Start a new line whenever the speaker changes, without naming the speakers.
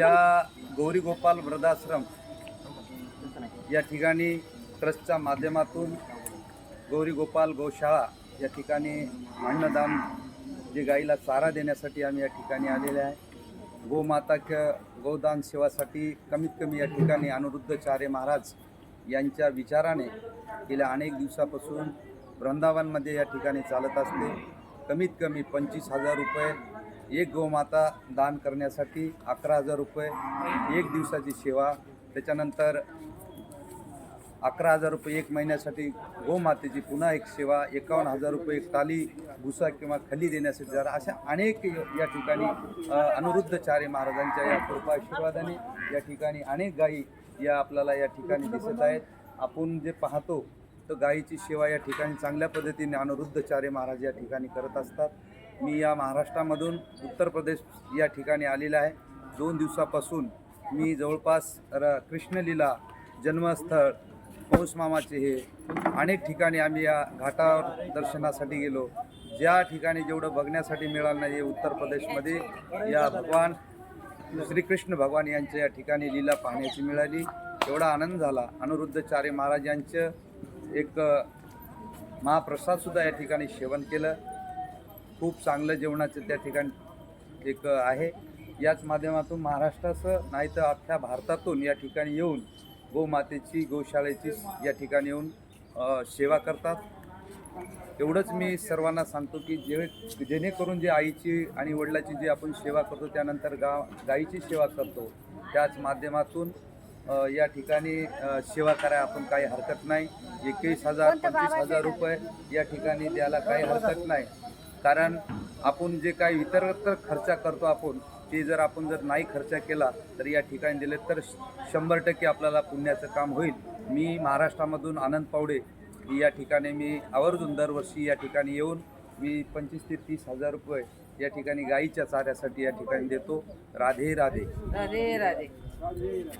या गौरी गोपाल वृद्धाश्रम या ठिकाणी ट्रस्टच्या माध्यमातून गौरी गोपाल गोशाळा या ठिकाणी अन्नदान जे गाईला चारा देण्यासाठी आम्ही या ठिकाणी आलेले आहे. गोमाता क सेवासाठी कमीत कमी या ठिकाणी अनिरुद्ध चारे महाराज यांच्या विचाराने गेल्या अनेक दिवसापासून वृंदावनमध्ये या ठिकाणी चालत असते. कमीत कमी पंचवीस हजार रुपये एक गोमाता दान करण्यासाठी अकरा हजार रुपये एक दिवसाची सेवा त्याच्यानंतर अकरा हजार रुपये एक महिन्यासाठी गोमातेची पुन्हा एक सेवा एकावन्न हजार रुपये एक टाली भुसा किंवा खली देण्यासाठी जरा अशा अनेक या ठिकाणी अनुरुद्ध चारे महाराजांच्या या कृपा आशीर्वादाने या ठिकाणी अनेक गायी या आपल्याला या ठिकाणी दिसत आहेत. आपण जे पाहतो तर गायीची सेवा या ठिकाणी चांगल्या पद्धतीने अनुरुद्ध चारे महाराज या ठिकाणी करत असतात. मी या महाराष्ट्रामधून उत्तर प्रदेश या ठिकाणी आलेला आहे. दोन दिवसापासून मी जवळपास र कृष्णलीला जन्मस्थळ पौषमामाचे हे अनेक ठिकाणी आम्ही या घाटावर दर्शनासाठी गेलो. ज्या ठिकाणी जेवढं बघण्यासाठी मिळालं नाही उत्तर प्रदेशमध्ये या भगवान श्रीकृष्ण भगवान यांच्या या ठिकाणी लीला पाहण्याची मिळाली. एवढा आनंद झाला. अनुरुद्धचार्य महाराज यांचं एक महाप्रसादसुद्धा या ठिकाणी सेवन केलं. खूप चांगलं जेवणाचं त्या ठिकाणी एक आहे. याच माध्यमातून महाराष्ट्रासह नाही तर अख्ख्या भारतातून या ठिकाणी येऊन गोमातेची गोशाळेची या ठिकाणी येऊन सेवा करतात. एवढंच मी सर्वांना सांगतो की जे जेणेकरून जे आईची आणि वडिलाची जी आपण सेवा करतो त्यानंतर गा गाईची सेवा करतो त्याच माध्यमातून या ठिकाणी सेवा करायला आपण काही हरकत नाही. एकवीस हजार पंचवीस हजार रुपये या ठिकाणी द्यायला काही हरकत नाही. कारण आपण जे काही इतरत्र खर्च करतो आपण ते जर आपण जर नाही खर्च केला तर या ठिकाणी दिले तर शंभर टक्के आपल्याला पुण्याचं काम होईल. मी महाराष्ट्रामधून आनंद पावडे या ठिकाणी मी आवर्जून दरवर्षी या ठिकाणी येऊन मी पंचवीस ते तीस हजार रुपये या ठिकाणी गाईच्या चाऱ्यासाठी या ठिकाणी देतो. राधे राधे.
राधे राधे.